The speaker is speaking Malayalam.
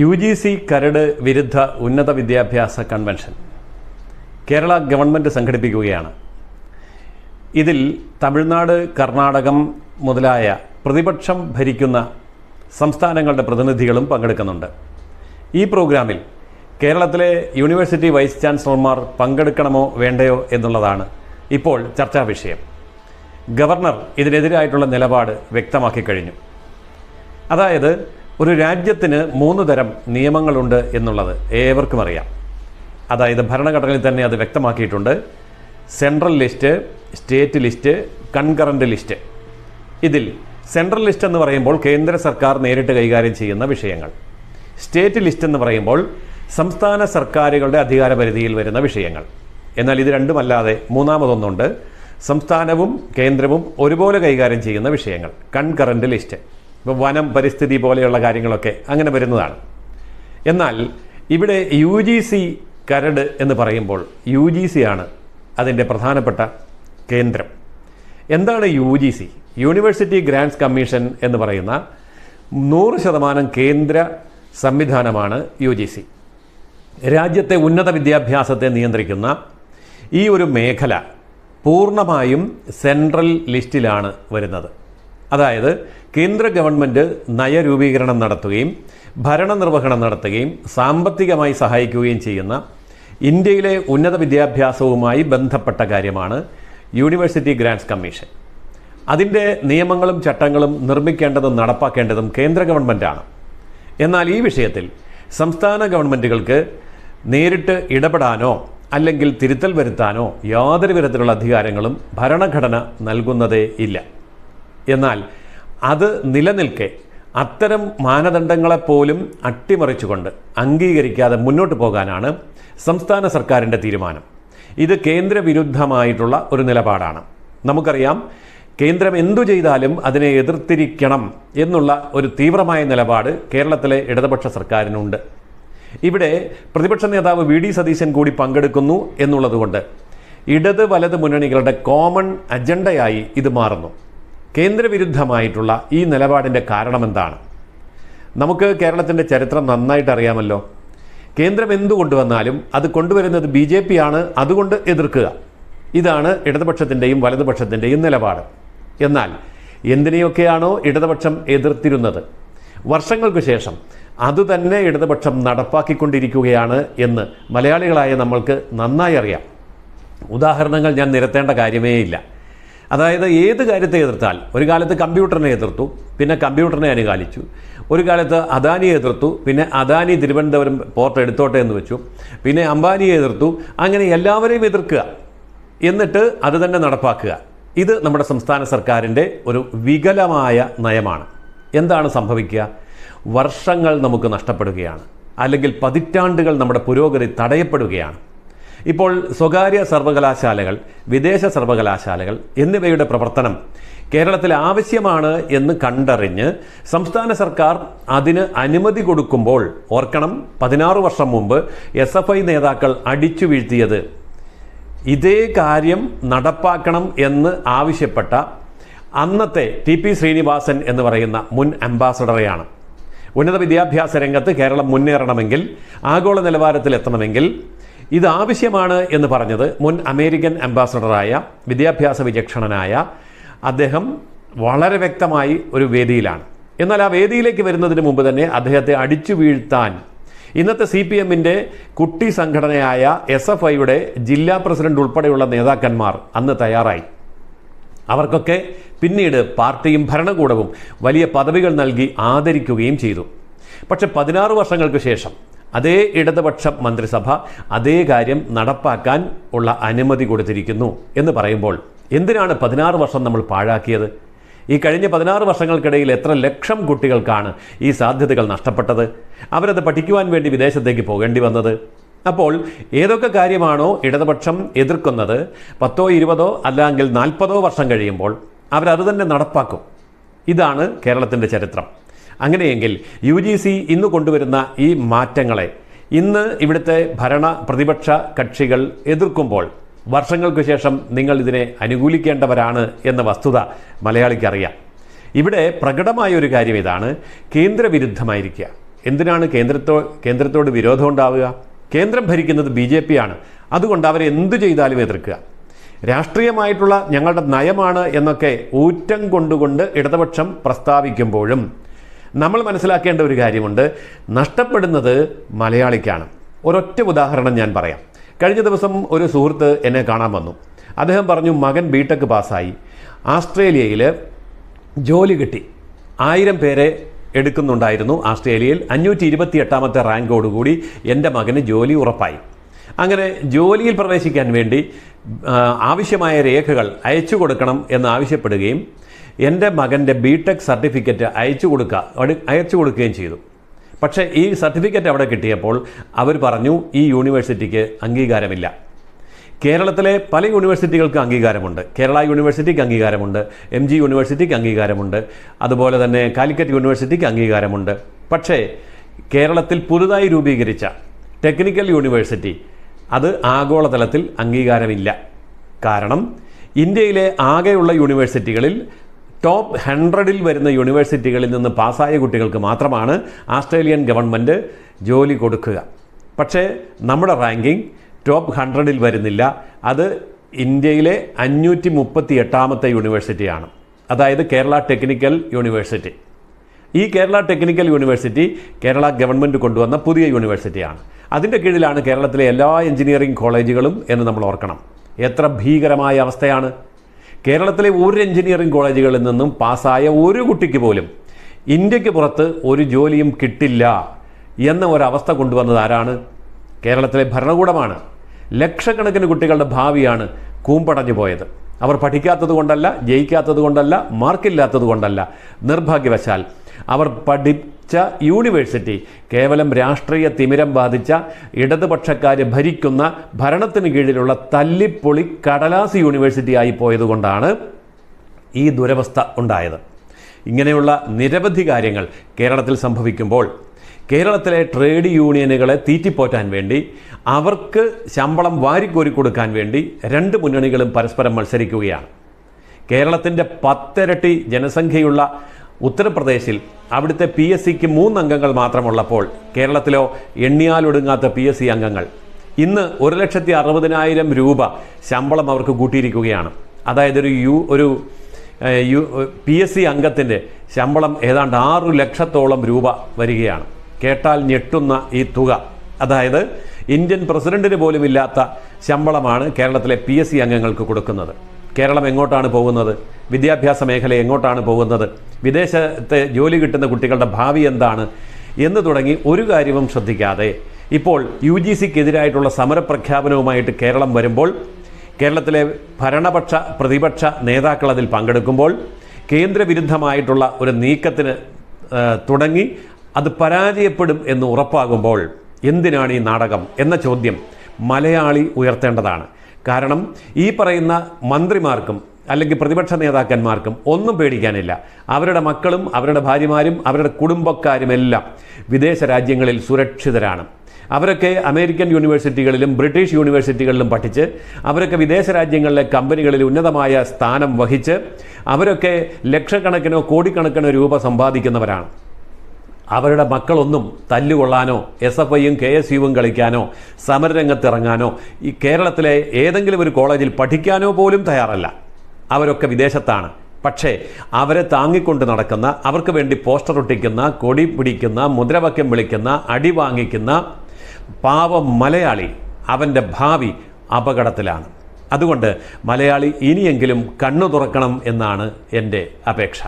യു ജി സി കരട് വിരുദ്ധ ഉന്നത വിദ്യാഭ്യാസ കൺവെൻഷൻ. കേരള ഗവൺമെന്റ് സംഘടിപ്പിക്കുകയാണ്. ഇതിൽ തമിഴ്നാട് കർണാടകം മുതലായ പ്രതിപക്ഷം ഭരിക്കുന്ന സംസ്ഥാനങ്ങളുടെ പ്രതിനിധികളും പങ്കെടുക്കുന്നുണ്ട്. ഈ പ്രോഗ്രാമിൽ കേരളത്തിലെ യൂണിവേഴ്സിറ്റി വൈസ് ചാൻസലർമാർ പങ്കെടുക്കണമോ വേണ്ടയോ എന്നുള്ളതാണ് ഇപ്പോൾ ചർച്ചാ വിഷയം. ഗവർണർ ഇതിനെതിരായിട്ടുള്ള നിലപാട് വ്യക്തമാക്കി കഴിഞ്ഞു. അതായത് ഒരു രാജ്യത്തിന് മൂന്ന് തരം നിയമങ്ങളുണ്ട് എന്നുള്ളത് ഏവർക്കും അറിയാം. അതായത് ഭരണഘടനയിൽ തന്നെ അത് വ്യക്തമാക്കിയിട്ടുണ്ട്. Central list state list concurrent list. ഇതിൽ സെൻട്രൽ ലിസ്റ്റ് എന്ന് പറയുമ്പോൾ കേന്ദ്ര സർക്കാർ നേരിട്ട് കൈകാര്യം ചെയ്യുന്ന വിഷയങ്ങൾ. സ്റ്റേറ്റ് ലിസ്റ്റ് എന്ന് പറയുമ്പോൾ സംസ്ഥാന സർക്കാരുകളുടെ അധികാര പരിധിയിൽ വരുന്ന വിഷയങ്ങൾ. എന്നാൽ ഇത് രണ്ടുമല്ലാതെ മൂന്നാമതൊന്നുണ്ട്. സംസ്ഥാനവും കേന്ദ്രവും ഒരുപോലെ കൈകാര്യം ചെയ്യുന്ന വിഷയങ്ങൾ. Concurrent list. ഇപ്പോൾ വനം പരിസ്ഥിതി പോലെയുള്ള കാര്യങ്ങളൊക്കെ അങ്ങനെ വരുന്നതാണ്. എന്നാൽ ഇവിടെ യു ജി സി കരട് എന്ന് പറയുമ്പോൾ യു ജി സി ആണ് അതിന്റെ പ്രധാനപ്പെട്ട കേന്ദ്രം. എന്താണ് U G C university grants commission എന്ന് പറയുന്ന നൂറ് ശതമാനം കേന്ദ്ര സംവിധാനമാണ് യു ജി സി രാജ്യത്തെ ഉന്നത വിദ്യാഭ്യാസത്തെ നിയന്ത്രിക്കുന്ന ഈ ഒരു മേഖല പൂർണമായും സെൻട്രൽ ലിസ്റ്റിലാണ് വരുന്നത്. അതായത് കേന്ദ്ര ഗവൺമെന്റ് നയരൂപീകരണം നടത്തുകയും ഭരണനിർവഹണം നടത്തുകയും സാമ്പത്തികമായി സഹായിക്കുകയും ചെയ്യുന്ന ഇന്ത്യയിലെ ഉന്നത വിദ്യാഭ്യാസവുമായി ബന്ധപ്പെട്ട കാര്യമാണ് യൂണിവേഴ്സിറ്റി ഗ്രാൻഡ്സ് കമ്മീഷൻ. അതിന്റെ നിയമങ്ങളും ചട്ടങ്ങളും നിർമ്മിക്കേണ്ടതും നടപ്പാക്കേണ്ടതും കേന്ദ്ര ഗവൺമെന്റാണ് എന്നാൽ ഈ വിഷയത്തിൽ സംസ്ഥാന ഗവൺമെന്റുകൾക്ക് നേരിട്ട് ഇടപെടാനോ അല്ലെങ്കിൽ തിരുത്തൽ വരുത്താനോ യാതൊരു വിധത്തിലുള്ള അധികാരങ്ങളും ഭരണഘടന നൽകുന്നതേ ഇല്ല. എന്നാൽ അത് നിലനിൽക്കെ അത്തരം മാനദണ്ഡങ്ങളെപ്പോലും അട്ടിമറിച്ചുകൊണ്ട് അംഗീകരിക്കാതെ മുന്നോട്ട് പോകാനാണ് സംസ്ഥാന സർക്കാരിന്റെ തീരുമാനം. ഇത് കേന്ദ്രവിരുദ്ധമായിട്ടുള്ള ഒരു നിലപാടാണ്. നമുക്കറിയാം കേന്ദ്രം എന്തു ചെയ്താലും അതിനെ എതിർത്തിരിക്കണം എന്നുള്ള ഒരു തീവ്രമായ നിലപാട് കേരളത്തിലെ ഇടതുപക്ഷ സർക്കാരിനുണ്ട്. ഇവിടെ പ്രതിപക്ഷ നേതാവ് വി ഡി സതീശൻ കൂടി പങ്കെടുക്കുന്നു എന്നുള്ളതുകൊണ്ട് ഇടത് വലത് മുന്നണികളുടെ കോമൺ അജണ്ടയായി ഇത് മാറുന്നു. കേന്ദ്രവിരുദ്ധമായിട്ടുള്ള ഈ നിലപാടിന്റെ കാരണമെന്താണ്? നമുക്ക് കേരളത്തിന്റെ ചരിത്രം നന്നായിട്ട് അറിയാമല്ലോ. കേന്ദ്രം എന്ത് കൊണ്ടുവന്നാലും അത് കൊണ്ടുവരുന്നത് ബി ജെ പി ആണ് അതുകൊണ്ട് എതിർക്കുക. ഇതാണ് ഇടതുപക്ഷത്തിന്റെയും വലതുപക്ഷത്തിന്റെയും നിലപാട്. എന്നാൽ എന്തിനെയൊക്കെയാണോ ഇടതുപക്ഷം എതിർത്തിരുന്നത്? വർഷങ്ങൾക്ക് ശേഷം അതുതന്നെ ഇടതുപക്ഷം നടപ്പാക്കിക്കൊണ്ടിരിക്കുകയാണ് എന്ന് മലയാളികളായ നമ്മൾക്ക് നന്നായി അറിയാം. ഉദാഹരണങ്ങൾ ഞാൻ നിരത്തേണ്ട കാര്യമേ ഇല്ല അതായത് ഏത് കാര്യത്തെ എതിർത്താൽ? ഒരു കാലത്ത് കമ്പ്യൂട്ടറിനെ എതിർത്തു പിന്നെ കമ്പ്യൂട്ടറിനെ അനുകാലിച്ചു. ഒരു കാലത്ത് അദാനിയെ എതിർത്തു പിന്നെ അദാനി തിരുവനന്തപുരം പോർട്ട് എടുത്തോട്ടെ എന്ന് വെച്ചു. പിന്നെ അംബാനിയെ എതിർത്തു. അങ്ങനെ എല്ലാവരെയും എതിർക്കുക എന്നിട്ട് അത് തന്നെ നടപ്പാക്കുക. ഇത് നമ്മുടെ സംസ്ഥാന സർക്കാരിന്റെ ഒരു വികലമായ നയമാണ്. എന്താണ് സംഭവിക്കുക? വർഷങ്ങൾ നമുക്ക് നഷ്ടപ്പെടുകയാണ്. അല്ലെങ്കിൽ പതിറ്റാണ്ടുകൾ നമ്മുടെ പുരോഗതി തടയപ്പെടുകയാണ്. ഇപ്പോൾ സ്വകാര്യ സർവകലാശാലകൾ വിദേശ സർവകലാശാലകൾ എന്നിവയുടെ പ്രവർത്തനം കേരളത്തിൽ ആവശ്യമാണ് എന്ന് കണ്ടറിഞ്ഞ് സംസ്ഥാന സർക്കാർ അതിന് അനുമതി കൊടുക്കുമ്പോൾ ഓർക്കണം പതിനാറ് വർഷം മുമ്പ് എസ് എഫ് ഐ നേതാക്കൾ അടിച്ചു വീഴ്ത്തിയത്. ഇതേ കാര്യം നടപ്പാക്കണം എന്ന് ആവശ്യപ്പെട്ട അന്നത്തെ ടി പി ശ്രീനിവാസൻ എന്ന് പറയുന്ന മുൻ അംബാസഡറെയാണ്. ഉന്നത വിദ്യാഭ്യാസ രംഗത്ത് കേരളം മുന്നേറണമെങ്കിൽ ആഗോള നിലവാരത്തിൽ എത്തണമെങ്കിൽ ഇത് ആവശ്യമാണ് എന്ന് പറഞ്ഞത് മുൻ അമേരിക്കൻ അംബാസഡറായ വിദ്യാഭ്യാസ വിചക്ഷണനായ അദ്ദേഹം വളരെ വ്യക്തമായി ഒരു വേദിയിലാണ്. എന്നാൽ ആ വേദിയിലേക്ക് വരുന്നതിന് മുമ്പ് തന്നെ അദ്ദേഹത്തെ അടിച്ചു വീഴ്ത്താൻ ഇന്നത്തെ സി പി എമ്മിന്റെ കുട്ടി സംഘടനയായ എസ് എഫ് ഐയുടെ ജില്ലാ പ്രസിഡന്റ് ഉൾപ്പെടെയുള്ള നേതാക്കന്മാർ അന്ന് തയ്യാറായി. അവർക്കൊക്കെ പിന്നീട് പാർട്ടിയും ഭരണകൂടവും വലിയ പദവികൾ നൽകി ആദരിക്കുകയും ചെയ്തു. പക്ഷെ പതിനാറ് വർഷങ്ങൾക്ക് ശേഷം അതേ ഇടതുപക്ഷ മന്ത്രിസഭ അതേ കാര്യം നടപ്പാക്കാൻ ഉള്ള അനുമതി കൊടുത്തിരിക്കുന്നു എന്ന് പറയുമ്പോൾ എന്തിനാണ് പതിനാറ് വർഷം നമ്മൾ പാഴാക്കിയത്? ഈ കഴിഞ്ഞ പതിനാറ് വർഷങ്ങൾക്കിടയിൽ എത്ര ലക്ഷം കുട്ടികൾക്കാണ് ഈ സാധ്യതകൾ നഷ്ടപ്പെട്ടത്? അവരത് പഠിക്കുവാൻ വേണ്ടി വിദേശത്തേക്ക് പോകേണ്ടി വന്നത്? അപ്പോൾ ഏതൊക്കെ കാര്യമാണോ ഇടതുപക്ഷം എതിർക്കുന്നത്? പത്തോ ഇരുപതോ അല്ലെങ്കിൽ നാൽപ്പതോ വർഷം കഴിയുമ്പോൾ അവരത് തന്നെ നടപ്പാക്കും. ഇതാണ് കേരളത്തിന്റെ ചരിത്രം. അങ്ങനെയെങ്കിൽ യു ജി സി ഇന്ന് കൊണ്ടുവരുന്ന ഈ മാറ്റങ്ങളെ ഇന്ന് ഇവിടുത്തെ ഭരണ പ്രതിപക്ഷ കക്ഷികൾ എതിർക്കുമ്പോൾ വർഷങ്ങൾക്ക് ശേഷം നിങ്ങൾ ഇതിനെ അനുകൂലിക്കേണ്ടവരാണ് എന്ന വസ്തുത മലയാളിക്ക് അറിയാം. ഇവിടെ പ്രകടമായ ഒരു കാര്യം ഇതാണ്. കേന്ദ്രവിരുദ്ധമായിരിക്കുക. എന്തിനാണ് കേന്ദ്രത്തോ കേന്ദ്രത്തോട് വിരോധം ഉണ്ടാവുക? കേന്ദ്രം ഭരിക്കുന്നത് ബി ജെ പി ആണ് അതുകൊണ്ട് അവർ എന്തു ചെയ്താലും എതിർക്കുക. രാഷ്ട്രീയമായിട്ടുള്ള ഞങ്ങളുടെ നയമാണ് എന്നൊക്കെ ഊറ്റം കൊണ്ടുകൊണ്ട് ഇടതുപക്ഷം പ്രസ്താവിക്കുമ്പോഴും നമ്മൾ മനസ്സിലാക്കേണ്ട ഒരു കാര്യമുണ്ട്. നഷ്ടപ്പെടുന്നത് മലയാളിക്കാണ്. ഒരൊറ്റ ഉദാഹരണം ഞാൻ പറയാം. കഴിഞ്ഞ ദിവസം ഒരു സുഹൃത്ത് എന്നെ കാണാൻ വന്നു. അദ്ദേഹം പറഞ്ഞു മകൻ ബി ടെക് പാസ്സായി. ആസ്ട്രേലിയയിൽ ജോലി കിട്ടി. ആയിരം പേരെ എടുക്കുന്നുണ്ടായിരുന്നു ആസ്ട്രേലിയയിൽ. അഞ്ഞൂറ്റി ഇരുപത്തി എട്ടാമത്തെ റാങ്കോടുകൂടി എന്റെ മകന് ജോലി ഉറപ്പായി. അങ്ങനെ ജോലിയിൽ പ്രവേശിക്കാൻ വേണ്ടി ആവശ്യമായ രേഖകൾ അയച്ചു കൊടുക്കണം എന്ന് ആവശ്യപ്പെടുകയും എന്റെ മകന്റെ ബി ടെക് സർട്ടിഫിക്കറ്റ് അയച്ചു കൊടുക്കുക അയച്ചു കൊടുക്കുകയും ചെയ്തു. പക്ഷേ ഈ സർട്ടിഫിക്കറ്റ് അവിടെ കിട്ടിയപ്പോൾ അവർ പറഞ്ഞു ഈ യൂണിവേഴ്സിറ്റിക്ക് അംഗീകാരമില്ല. കേരളത്തിലെ പല യൂണിവേഴ്സിറ്റികൾക്ക് അംഗീകാരമുണ്ട്. കേരള യൂണിവേഴ്സിറ്റിക്ക് അംഗീകാരമുണ്ട് എം ജി യൂണിവേഴ്സിറ്റിക്ക് അംഗീകാരമുണ്ട് അതുപോലെ തന്നെ കാലിക്കറ്റ് യൂണിവേഴ്സിറ്റിക്ക് അംഗീകാരമുണ്ട്. പക്ഷേ കേരളത്തിൽ പുതുതായി രൂപീകരിച്ച ടെക്നിക്കൽ യൂണിവേഴ്സിറ്റി അത് ആഗോളതലത്തിൽ അംഗീകാരമില്ല. കാരണം ഇന്ത്യയിലെ ആകെയുള്ള യൂണിവേഴ്സിറ്റികളിൽ ടോപ്പ് ഹൺഡ്രഡിൽ വരുന്ന യൂണിവേഴ്സിറ്റികളിൽ നിന്ന് പാസ്സായ കുട്ടികൾക്ക് മാത്രമാണ് ആസ്ട്രേലിയൻ ഗവൺമെന്റ് ജോലി കൊടുക്കുക. പക്ഷേ നമ്മുടെ റാങ്കിങ് ടോപ്പ് ഹൺഡ്രഡിൽ വരുന്നില്ല. അത് ഇന്ത്യയിലെ അഞ്ഞൂറ്റി മുപ്പത്തി എട്ടാമത്തെ യൂണിവേഴ്സിറ്റിയാണ്. അതായത് കേരള ടെക്നിക്കൽ യൂണിവേഴ്സിറ്റി. ഈ Kerala technical university Kerala government കൊണ്ടുവന്ന പുതിയ യൂണിവേഴ്സിറ്റിയാണ്. അതിന്റെ കീഴിലാണ് കേരളത്തിലെ എല്ലാ എഞ്ചിനീയറിംഗ് കോളേജുകളും എന്ന് നമ്മൾ ഓർക്കണം. എത്ര ഭീകരമായ അവസ്ഥയാണ്. കേരളത്തിലെ ഒരു എഞ്ചിനീയറിംഗ് കോളേജുകളിൽ നിന്നും പാസ്സായ ഒരു കുട്ടിക്ക് പോലും ഇന്ത്യയ്ക്ക് പുറത്ത് ഒരു ജോലിയും കിട്ടില്ല എന്ന ഒരവസ്ഥ കൊണ്ടുവന്നത് ആരാണ്? കേരളത്തിലെ ഭരണകൂടമാണ്. ലക്ഷക്കണക്കിന് കുട്ടികളുടെ ഭാവിയാണ് കൂമ്പടഞ്ഞു പോയത്. അവർ പഠിക്കാത്തത് കൊണ്ടല്ല ജയിക്കാത്തത് കൊണ്ടല്ല മാർക്കില്ലാത്തത് കൊണ്ടല്ല. നിർഭാഗ്യവശാൽ അവർ പഠിച്ച യൂണിവേഴ്സിറ്റി കേവലം രാഷ്ട്രീയ തിമിരം ബാധിച്ച ഇടതുപക്ഷക്കാർ ഭരിക്കുന്ന ഭരണത്തിന് കീഴിലുള്ള തല്ലിപ്പൊളി കടലാസ് യൂണിവേഴ്സിറ്റി ആയി പോയതുകൊണ്ടാണ് ഈ ദുരവസ്ഥ ഉണ്ടായത്. ഇങ്ങനെയുള്ള നിരവധി കാര്യങ്ങൾ കേരളത്തിൽ സംഭവിക്കുമ്പോൾ കേരളത്തിലെ ട്രേഡ് യൂണിയനുകളെ തീറ്റിപ്പോറ്റാൻ വേണ്ടി അവർക്ക് ശമ്പളം വാരിക്കോരി കൊടുക്കാൻ വേണ്ടി രണ്ട് മുന്നണികളും പരസ്പരം മത്സരിക്കുകയാണ്. കേരളത്തിന്റെ പത്തിരട്ടി ജനസംഖ്യയുള്ള ഉത്തർപ്രദേശിൽ അവിടുത്തെ പി എസ് സിക്ക് മൂന്നംഗങ്ങൾ മാത്രമുള്ളപ്പോൾ കേരളത്തിലോ എണ്ണിയാലൊടുങ്ങാത്ത പി എസ് സി അംഗങ്ങൾ. ഇന്ന് ഒരു ലക്ഷത്തി അറുപതിനായിരം രൂപ ശമ്പളം അവർക്ക് കൂട്ടിയിരിക്കുകയാണ്. അതായത് ഒരു യു ഒരു യു പി എസ് സി അംഗത്തിന്റെ ശമ്പളം ഏതാണ്ട് ആറു ലക്ഷത്തോളം രൂപ വരികയാണ്. കേട്ടാൽ ഞെട്ടുന്ന ഈ തുക. അതായത് ഇന്ത്യൻ പ്രസിഡന്റിന് പോലും ഇല്ലാത്ത ശമ്പളമാണ് കേരളത്തിലെ പി എസ് സി അംഗങ്ങൾക്ക് കൊടുക്കുന്നത്. കേരളം എങ്ങോട്ടാണ് പോകുന്നത്? വിദ്യാഭ്യാസ മേഖല എങ്ങോട്ടാണ് പോകുന്നത്? വിദേശത്തെ ജോലി കിട്ടുന്ന കുട്ടികളുടെ ഭാവി എന്താണ് എന്ന് തുടങ്ങി ഒരു കാര്യവും ശ്രദ്ധിക്കാതെ ഇപ്പോൾ യു ജി സിക്കെതിരായിട്ടുള്ള സമരപ്രഖ്യാപനവുമായിട്ട് കേരളം വരുമ്പോൾ കേരളത്തിലെ ഭരണപക്ഷ പ്രതിപക്ഷ നേതാക്കൾ അതിൽ പങ്കെടുക്കുമ്പോൾ കേന്ദ്രവിരുദ്ധമായിട്ടുള്ള ഒരു നീക്കത്തിന് തുടങ്ങി അത് പരാജയപ്പെടും എന്ന് ഉറപ്പാകുമ്പോൾ എന്തിനാണ് ഈ നാടകം എന്ന ചോദ്യം മലയാളി ഉയർത്തേണ്ടതാണ്. കാരണം ഈ പറയുന്ന മന്ത്രിമാർക്കും അല്ലെങ്കിൽ പ്രതിപക്ഷ നേതാക്കന്മാർക്കും ഒന്നും പേടിക്കാനില്ല. അവരുടെ മക്കളും അവരുടെ ഭാര്യമാരും അവരുടെ കുടുംബക്കാരുമെല്ലാം വിദേശ രാജ്യങ്ങളിൽ സുരക്ഷിതരാണ്. അവരൊക്കെ അമേരിക്കൻ യൂണിവേഴ്സിറ്റികളിലും ബ്രിട്ടീഷ് യൂണിവേഴ്സിറ്റികളിലും പഠിച്ച് അവരൊക്കെ വിദേശ രാജ്യങ്ങളിലെ കമ്പനികളിൽ ഉന്നതമായ സ്ഥാനം വഹിച്ച് അവരൊക്കെ ലക്ഷക്കണക്കിനോ കോടിക്കണക്കിനോ രൂപ സമ്പാദിക്കുന്നവരാണ്. അവരുടെ മക്കളൊന്നും തല്ലുകൊള്ളാനോ എസ് എഫ് ഐയും കെ എസ് യുവും കളിക്കാനോ സമരരംഗത്തിറങ്ങാനോ ഈ കേരളത്തിലെ ഏതെങ്കിലും ഒരു കോളേജിൽ പഠിക്കാനോ പോലും തയ്യാറല്ല. അവരൊക്കെ വിദേശത്താണ്. പക്ഷേ അവരെ താങ്ങിക്കൊണ്ട് നടക്കുന്ന അവർക്ക് വേണ്ടി പോസ്റ്റർ ഒട്ടിക്കുന്ന കൊടി പിടിക്കുന്ന മുദ്രാവാക്യം വിളിക്കുന്ന അടി വാങ്ങിക്കുന്ന പാവം മലയാളി അവന്റെ ഭാവി അപകടത്തിലാണ്. അതുകൊണ്ട് മലയാളി ഇനിയെങ്കിലും കണ്ണു തുറക്കണം എന്നാണ് എന്റെ അപേക്ഷ.